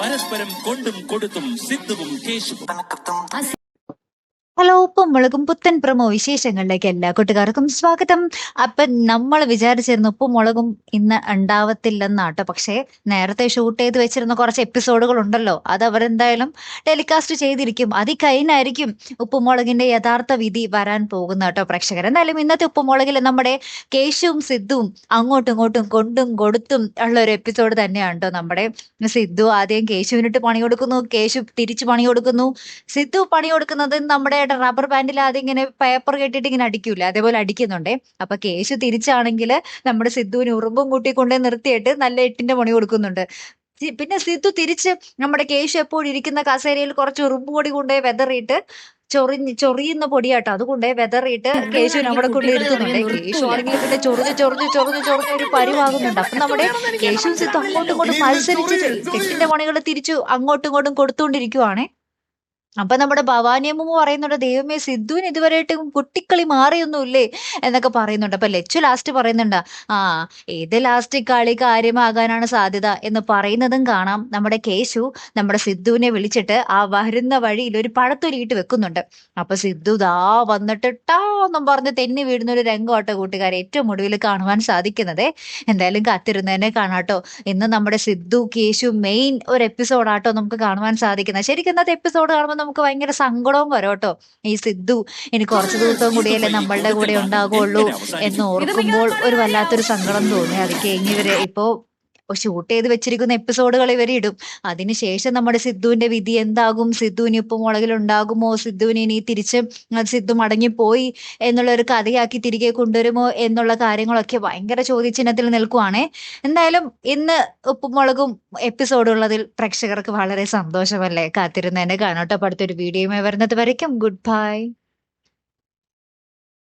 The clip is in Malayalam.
പരസ്പരം കൊണ്ടും കൊടുത്തും സിദ്ധുവും കേശുവും. ഹലോ ഉപ്പും മുളകും പുത്തൻ പ്രമോ വിശേഷങ്ങളിലേക്ക് എല്ലാ കൂട്ടുകാർക്കും സ്വാഗതം. അപ്പൊ നമ്മൾ വിചാരിച്ചിരുന്നു ഉപ്പും മുളകും ഇന്ന് ഉണ്ടാവത്തില്ലെന്നാട്ടോ. പക്ഷേ നേരത്തെ ഷൂട്ട് ചെയ്ത് വെച്ചിരുന്ന കുറച്ച് എപ്പിസോഡുകൾ ഉണ്ടല്ലോ. അത് അവരെന്തായാലും ടെലികാസ്റ്റ് ചെയ്തിരിക്കും. അത് കഴിഞ്ഞായിരിക്കും ഉപ്പും മുളകിന്റെ യഥാർത്ഥ വിധി വരാൻ പോകുന്ന കേട്ടോ പ്രേക്ഷകർ. എന്തായാലും ഇന്നത്തെ ഉപ്പും മുളകിൽ നമ്മുടെ കേശുവും സിദ്ധുവും അങ്ങോട്ടും ഇങ്ങോട്ടും കൊണ്ടും കൊടുത്തും ഉള്ള ഒരു എപ്പിസോഡ് തന്നെയാണ് നമ്മുടെ സിദ്ധു ആദ്യം കേശുവിനിട്ട് പണി കൊടുക്കുന്നു കേശു തിരിച്ചു പണി കൊടുക്കുന്നു സിദ്ധു പണി കൊടുക്കുന്നത് നമ്മുടെ റബ്ബർ ബാൻഡിൽ ആദ്യം ഇങ്ങനെ പേപ്പർ കെട്ടിട്ട് ഇങ്ങനെ അടിക്കൂല അതേപോലെ അടിക്കുന്നുണ്ടേ. അപ്പൊ കേശു തിരിച്ചാണെങ്കിൽ നമ്മുടെ സിദ്ധുവിന് ഉറുമ്പും കൂട്ടി കൊണ്ടേ നിർത്തിയിട്ട് നല്ല എട്ടിന്റെ പണി കൊടുക്കുന്നുണ്ട്. പിന്നെ സിദ്ധു തിരിച്ച് നമ്മുടെ കേശു എപ്പോഴും ഇരിക്കുന്ന കസേരയിൽ കുറച്ച് ഉറുമ്പ് പൊടി കൊണ്ടേ വെതറിയിട്ട് ചൊറിഞ്ഞ് ചൊറിയുന്ന പൊടിയാട്ടോ. അതുകൊണ്ട് വെതറിയിട്ട് കേശു നമ്മുടെ കൂടെ ഇരുത്തുന്നുണ്ട്. കേശു ആണെങ്കിൽ പിന്നെ ചൊറിഞ്ഞ് ചൊറിഞ്ഞ് ചൊറിഞ്ഞ് ചൊറിഞ്ഞ് ഒരു പരിവാകുന്നുണ്ട്. അപ്പൊ നമ്മുടെ കേശു സിദ്ധു അങ്ങോട്ടും ഇങ്ങോട്ടും മത്സരിച്ച് എട്ടിന്റെ പണികൾ തിരിച്ചു അങ്ങോട്ടും ഇങ്ങോട്ടും കൊടുത്തുകൊണ്ടിരിക്കുവാണേ അപ്പൊ നമ്മുടെ ഭവാനിയമ്മ പറയുന്നുണ്ട് ദൈവമേ സിദ്ധുവിന് ഇതുവരെയായിട്ടും കുട്ടിക്കളി മാറിയൊന്നുമില്ലേ? എന്നൊക്കെ പറയുന്നുണ്ട്. അപ്പൊ ലച്ചു ലാസ്റ്റ് പറയുന്നുണ്ട് ആ ഏത് ലാസ്റ്റ് കളി കാര്യമാകാനാണ് സാധ്യത എന്ന് പറയുന്നതും കാണാം. നമ്മുടെ കേശു നമ്മുടെ സിദ്ധുവിനെ വിളിച്ചിട്ട് ആ വരുന്ന വഴിയിൽ ഒരു പഴത്തൊലിയിട്ട് വെക്കുന്നുണ്ട്. അപ്പൊ സിദ്ധു ദാ വന്നിട്ട് ടാന്നും പറഞ്ഞ് തെന്നി വീഴുന്ന ഒരു രംഗമാട്ടോ കൂട്ടുകാരെ. ഏറ്റവും ഒടുവിൽ കാണുവാൻ സാധിക്കുന്നത്. എന്തായാലും കാത്തിരുന്നതിനെ കാണാട്ടോ. ഇന്ന് നമ്മുടെ സിദ്ധു കേശു മെയിൻ ഒരു എപ്പിസോഡാട്ടോ നമുക്ക് കാണുവാൻ സാധിക്കുന്നത്. ശരിക്കും ഇന്നത്തെ എപ്പിസോഡ് കാണുമ്പോൾ നമുക്ക് ഭയങ്കര സങ്കടവും വരും കേട്ടോ. ഈ സിദ്ധു ഇനി കുറച്ച് ദിവസവും കൂടിയല്ലേ നമ്മളുടെ കൂടെ ഉണ്ടാകുള്ളൂ എന്ന് ഓർക്കുമ്പോൾ ഒരു വല്ലാത്തൊരു സങ്കടം തോന്നി. അത് ഇനി ഇവർ ഇപ്പോ ഷൂട്ട് ചെയ്ത് വെച്ചിരിക്കുന്ന എപ്പിസോഡുകൾ ഇവർ ഇടും. അതിനുശേഷം നമ്മുടെ സിദ്ധുവിന്റെ വിധി എന്താകും? സിദ്ധുവിന് ഇപ്പൊ മുളകിലുണ്ടാകുമോ സിദ്ധുവിന് ഇനി തിരിച്ച് സിദ്ധു മടങ്ങിപ്പോയി എന്നുള്ള ഒരു കഥയാക്കി തിരികെ കൊണ്ടുവരുമോ എന്നുള്ള കാര്യങ്ങളൊക്കെ ഭയങ്കര ചോദ്യചിഹ്നത്തിൽ നിൽക്കുവാണേ. എന്തായാലും ഇന്ന് ഉപ്പും മുളകും എപ്പിസോഡ് ഉള്ളതിൽ പ്രേക്ഷകർക്ക് വളരെ സന്തോഷമല്ലേ? കാത്തിരുന്നതിനെ കാണാട്ടോ അടുത്തൊരു വീഡിയോയുമായി വരുന്നത് വരയ്ക്കും. Good bye